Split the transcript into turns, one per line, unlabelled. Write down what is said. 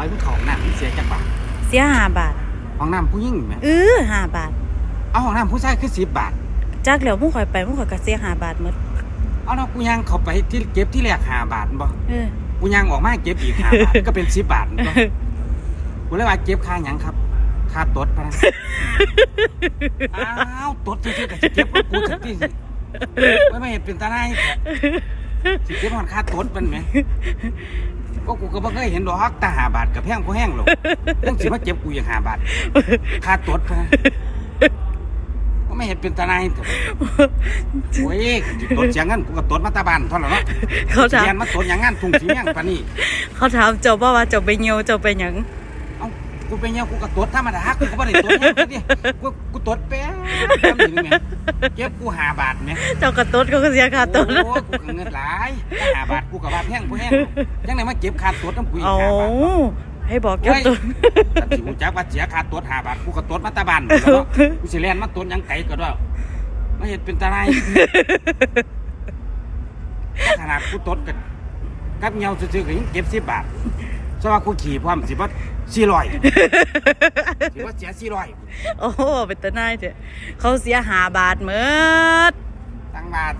อยมึงเข้าห้องน้ำมึงเสียจักบาท
เสียห้าบาท
ห้องน้ำผู้หญิงไหม
เออห้าบาท
เอาห้องน้ำผู้ชายคือสิบบาท
จักแล้วมึงข่อยไปมึงข่อยก็เสียห้าบาทหมด
เอาเนาะกูยังเข้าไปที่เก็บที่แรกห้าบาทบ่
เออ
กูยังออกมาเก็บอีกห้าบาทก็เป็นสิบบาทบ่กูเลยว่าเก็บค่าหยังครับค่าตดพะนะอ้าวตดจริงๆก็สิเก็บกับกูสักทีสิไม่ไม่เห็นเป็นตาหนายสิเก็บมันค่าตดมันไหม ก็กูก็บ่เคยเห็นดอกตาหาบาทกับแพงกูแห้งหรอกยังสิมาเก็บกูอย่างหาบาทค่าตดพะนะก็ไม่เห็นเป็นตาหนายแต่โอ้ยสิตดเสียเงินกูก็ตดมาตาบานเท่านั้นเนาะ
เขาถาม
เรียนมาตดอย่างงั้นทุ่งสีแม่งปานนี้
เขาถามเจ้าบ่ว่าเจ้าไปเหี่ยวเจ้าไปหยัง
เอ้ากูเป็นยังกูก็ตดธรรมดากูก็บ่ได้ตดแห้งดิกูกูตดแป๊บจำอยู่นี่แหม เก็บกูหาบาทแหม
เจ้ากระตุ้นเขาก็เสียค่าตุ้น
โอ้ยกูก็เงินหลายถ้าหาบาทกูกับว่าแพงกูแห้งยังไงมาเก็บขาดตัวน้ำกูอีก
เอา
หาบาท
ให้บอกเจ้าตุ้น
ถ้าสิกูจักว่าเสียขาดตัวหาบาทกูก็ตดมาตาบานแล้วเนาะกูสิแล่นมาตดหยังไก่ก็ได้มาเห็นเป็นตาไรขนาดกูตดกับกับเงาซื่อๆก็ยังเก็บสิบบาท สว่ากูขี่พร้อมสิบ่สี่ร้อยสิว่าเสียสี่ร้อย
โอ้เป็นตาหนายเถอะเขาเสียห้าบาทหมด
ตั้งบาท